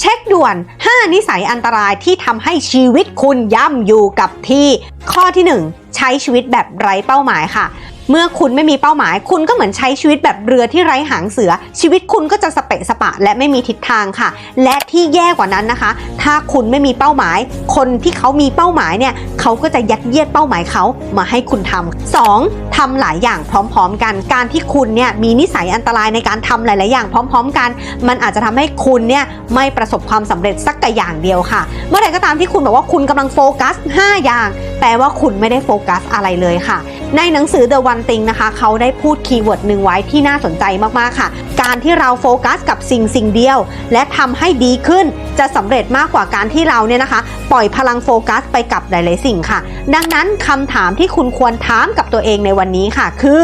เช็คด่วน 5 นิสัยอันตรายที่ทำให้ชีวิตคุณย่ำอยู่กับที่ ข้อที่ 1 ใช้ชีวิตแบบไร้เป้าหมายค่ะ เมื่อคุณไม่มีเป้าหมาย คุณก็เหมือนใช้ชีวิตแบบเรือที่ไร้หางเสือ ชีวิตคุณก็จะสเปะสปะและไม่มีทิศทางค่ะ และที่แย่กว่านั้นนะคะ ถ้าคุณไม่มีเป้าหมาย คนที่เขามีเป้าหมายเนี่ยเขาก็จะยัดเยียดเป้าหมายเขามาให้คุณทำสองทำหลายอย่างพร้อม ๆ กัน การที่คุณเนี่ยมีนิสัยอันตรายในการทำหลาย ๆ อย่างพร้อม ๆ กัน มันอาจจะทำให้คุณเนี่ยไม่ประสบความสำเร็จสักอย่างเดียวค่ะ เมื่อไหร่ก็ตามที่คุณบอกว่าคุณกำลังโฟกัส 5 อย่าง ลว่าคุณไม่ได้โฟกัสอะไรเลยค่ะ ในหนังสือ The One Thing นะคะเขาได้พูดคีย์เวิร์ดหนึ่งไว้ที่น่าสนใจมากๆค่ะ การที่เราโฟกัสกับสิ่งสิ่งเดียว และทำให้ดีขึ้นจะสำเร็จมากกว่าการที่เราเนี่ยนะคะ ปล่อยพลังโฟกัสไปกับหลายๆสิ่งค่ะ ดังนั้นคำถามที่คุณควรถามกับตัวเองในวันนี้ค่ะ คือ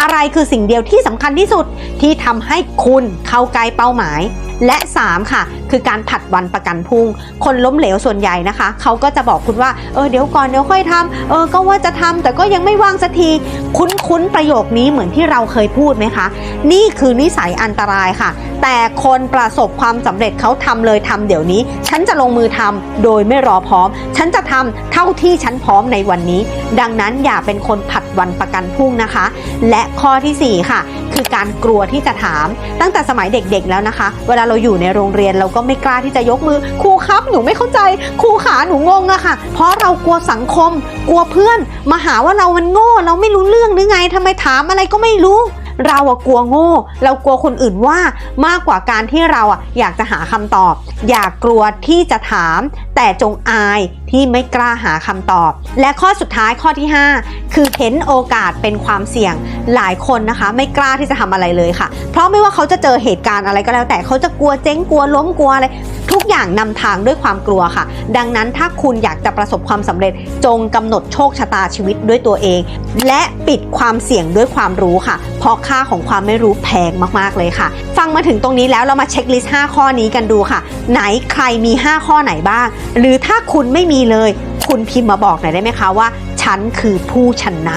อะไรคือสิ่งเดียวที่สำคัญที่สุดที่ทำให้คุณเข้าใกล้เป้าหมาย และ 3 ค่ะ คือการผัดวันประกันพรุ่ง คนล้มเหลวส่วนใหญ่นะคะ เขาก็จะบอกคุณว่า เออเดี๋ยวก่อนเดี๋ยวค่อยทำเออก็ว่าจะทำแต่ก็ยังไม่ว่างสักที คุ้นๆประโยคนี้เหมือนที่เราเคยพูดไหมคะ นี่คือนิสัยอันตรายค่ะ แต่คนประสบความสำเร็จเขาทำเลยทำเดี๋ยวนี้ ฉันจะลงมือทำโดยไม่รอพร้อม ฉันจะทำเท่าที่ฉันพร้อมในวันนี้ ดังนั้นอย่าเป็นคนผัดวันประกันพรุ่งนะคะ และข้อทีสี่4 ค่ะ คือการกลัวที่จะถาม ตั้งแต่สมัยเด็กๆแล้วนะคะ เวลาเราอยู่ในโรงเรียนเราก็ไม่กล้าที่จะยกมือครูครับหนูไม่เข้าใจครูขาหนูงงอะค่ะ เพราะเรากลัวสังคม กลัวเพื่อน มาหาว่าเรามันโง่ เราไม่รู้เรื่องหรือไงทำไมถามอะไรก็ไม่รู้เราอะกลัวโง่ เรากลัวคนอื่นว่ามากกว่าการที่เราอะอยากจะหาคำตอบ อย่ากลัวที่จะถาม แต่จงอายที่ไม่กล้าหาคำตอบ และข้อสุดท้ายข้อที่ 5 คือเห็นโอกาสเป็นความเสี่ยงหลายคนนะคะ ไม่กล้าที่จะทำอะไรเลยค่ะ เพราะไม่ว่าเขาจะเจอเหตุการณ์อะไรก็แล้ว แต่เขาจะกลัวเจ๊งกลัวล้มกลัวอะไรทุกอย่างนำทางด้วยความกลัวค่ะ ดังนั้นถ้าคุณอยากจะประสบความสำเร็จจงกำหนดโชคชะตาชีวิตด้วยตัวเอง และปิดความเสี่ยงด้วยความรู้ค่ะ เพราะค่าของความไม่รู้แพงมากๆเลยค่ะ ฟังมาถึงตรงนี้แล้วเรามาเช็คลิสต์5ข้อนี้กันดูค่ะ ไหนใครมี 5 ข้อไหนบ้างหรือถ้าคุณไม่มีเลย คุณพิมพ์มาบอกหน่อยได้ไหมคะว่า ฉันคือผู้ชนะ